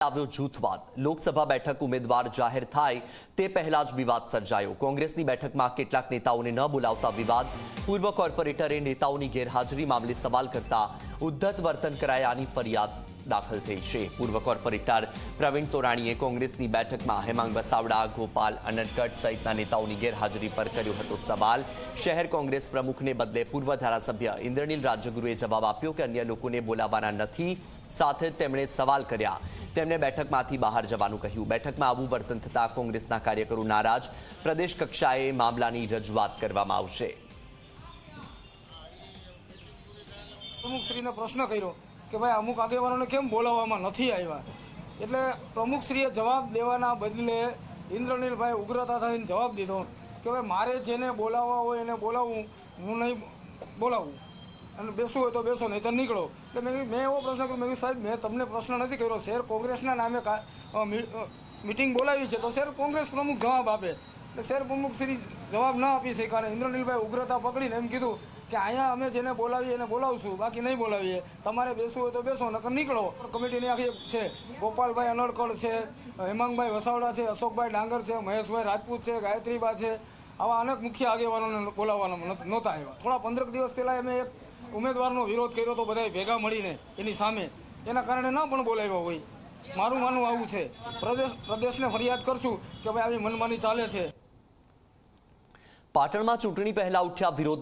આવ્યો જૂથવાદ લોકસભા બેઠક ઉમેદવાર જાહેર થાય તે પહેલા જ વિવાદ સર્જાયો. કોંગ્રેસની બેઠકમાં કેટલાક નેતાઓને ન બોલાવતા વિવાદ. પૂર્વ કોર્પોરેટરે નેતાઓની ગેરહાજરી મામલે સવાલ કરતા ઉદ્ધત વર્તન કરાયાની ફરિયાદ દાખલ થઈ છે. પૂર્વ કોર્પોરેટર પ્રવીણ સોરાણીએ કોંગ્રેસની બેઠકમાં હેમાંગ વસાવડા, ગોપાલ અનડકટ સહિતના નેતાઓની ગેરહાજરી પર કર્યો હતો સવાલ. શહેર કોંગ્રેસ પ્રમુખને બદલે પૂર્વ ધારાસભ્ય ઇન્દ્રનીલ રાજ્યગુરુએ જવાબ આપ્યો કે અન્ય લોકોને બોલાવવાના નથી. સાથે તેમણે સવાલ કર્યા. તેમણે બેઠકમાંથી બહાર જવાનું કહ્યું. બેઠકમાં આવું વર્તન થતા કોંગ્રેસના કાર્યકરો નારાજ. પ્રદેશ કક્ષાએ મામલાની રજૂઆત કરવામાં આવશે. પ્રમુખશ્રીને પ્રશ્ન કર્યો. કે ભાઈ અમુક આગેવાનોને કેમ બોલાવવામાં નથી આવ્યા? એટલે પ્રમુખશ્રીએ જવાબ દેવાના બદલે ઇન્દ્રનીલભાઈ ઉગ્રતા થઈને જવાબ દીધો કે ભાઈ મારે જેને બોલાવવા હોય એને બોલાવવું હું નહીં બોલાવું. અને બેસવું હોય તો બેસો નહીં તો નીકળો. એટલે મેં મેં એવો પ્રશ્ન કર્યો, મેં સાહેબ, મેં તમને પ્રશ્ન નથી કર્યો. શેર કોંગ્રેસના નામે મિટિંગ બોલાવી છે, તો શેર કોંગ્રેસ પ્રમુખ જવાબ આપે. એટલે શહેર પ્રમુખ શ્રી જવાબ ન આપી શક્યા અને ઇન્દ્રનીલભાઈ ઉગ્રતા પકડીને એમ કીધું કે અહીંયા અમે જેને બોલાવીએ એને બોલાવશું, બાકી નહીં બોલાવીએ. તમારે બેસવું હોય તો બેસો, નકર નીકળો. કમિટીની આખી છે. ગોપાલભાઈ અનડકળ છે, હેમાંગભાઈ વસાવડા છે, અશોકભાઈ ડાંગર છે, મહેશભાઈ રાજપૂત છે, ગાયત્રીબા છે. આવા અનેક મુખ્ય આગેવાનોને બોલાવવાના નહોતા આવ્યા. થોડા પંદરક દિવસ પહેલાં અમે એક ઉમેદવારનો વિરોધ કર્યો તો બધાએ ભેગા મળીને એની સામે. એના કારણે ન પણ બોલાવ્યો હોય. મારું માનવું આવું છે. પ્રદેશ, પ્રદેશને ફરિયાદ કરશું કે ભાઈ આવી મનમાની ચાલે છે. પાટણમાં ચૂંટણી પહેલા ઉઠ્યા વિરોધ